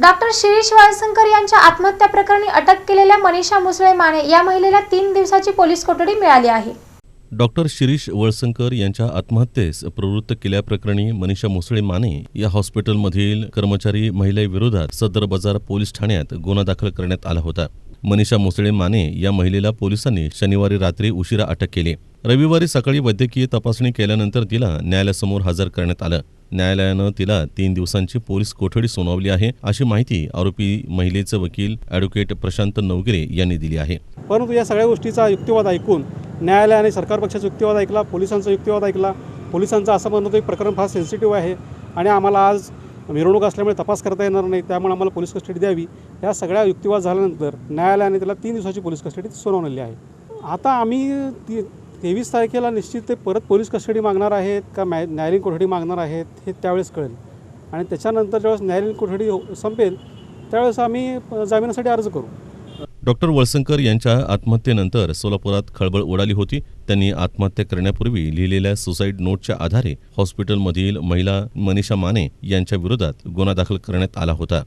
Doctor Shirish वाळसंकर यांच्या आत्महत्या प्रकरणी अटक केलेल्या मनीषा मुसळे माने या महिलेला तीन दिवसाची पोलीस कोठडी मिळाली आहे. डॉक्टर शिरीष वळसंकर यांच्या आत्महत्येस प्रवृत्त केल्याप्रकरणी मनीषा मुसळे माने या हॉस्पिटलमधील कर्मचारी महिलेविरोधात सदर बाजार पोलीस ठाण्यात गुन्हा दाखल करण्यात आला होता. मनीषा मुसळे माने या महिलेला पोलिसांनी शनिवारी रात्री उशिरा अटक केली. रविवारी सकाळी वैद्यकीय तपासणी केल्यानंतर तिला न्यायालयासमोर हजर करण्यात आलं. न्यायालयानं तिला तीन दिवसांची पोलीस कोठडी सुनावली आहे अशी माहिती आरोपी महिलेचे वकील ॲडव्होकेट प्रशांत नवगिरे यांनी दिली आहे. परंतु या सगळ्या गोष्टीचा युक्तिवाद ऐकून न्यायालयाने सरकार पक्षाचा युक्तिवाद ऐकला पोलिसांचा युक्तिवाद ऐकला पोलिसांचं असं म्हणणं होतं की प्रकरण फार सेन्सिटिव्ह आहे आणि आम्हाला आज मिरवणूक असल्यामुळे तपास करता येणार नाही त्यामुळे आम्हाला पोलीस कस्टडी द्यावी. या सगळ्या युक्तिवाद झाल्यानंतर न्यायालयाने त्याला तीन दिवसाची पोलीस कस्टडी सुनावलेली आहे. आता आम्ही ती तेवीस तारखेला निश्चित ते परत पोलीस कस्टडी मागणार आहेत का मॅ न्यायालयीन कोठडी मागणार आहेत हे त्यावेळेस कळेल. आणि त्याच्यानंतर ज्यावेळेस न्यायालयीन कोठडी हो- संपेल त्यावेळेस आम्ही जामिनासाठी अर्ज करू. डॉक्टर वळसंकर यांच्या आत्महत्येनंतर सोलापुरात खळबळ उडाली होती. त्यांनी आत्महत्या करण्यापूर्वी लिहिलेल्या सुसाईड नोटच्या आधारे हॉस्पिटलमधील महिला मनीषा माने यांच्या विरोधात गुन्हा दाखल करण्यात आला होता.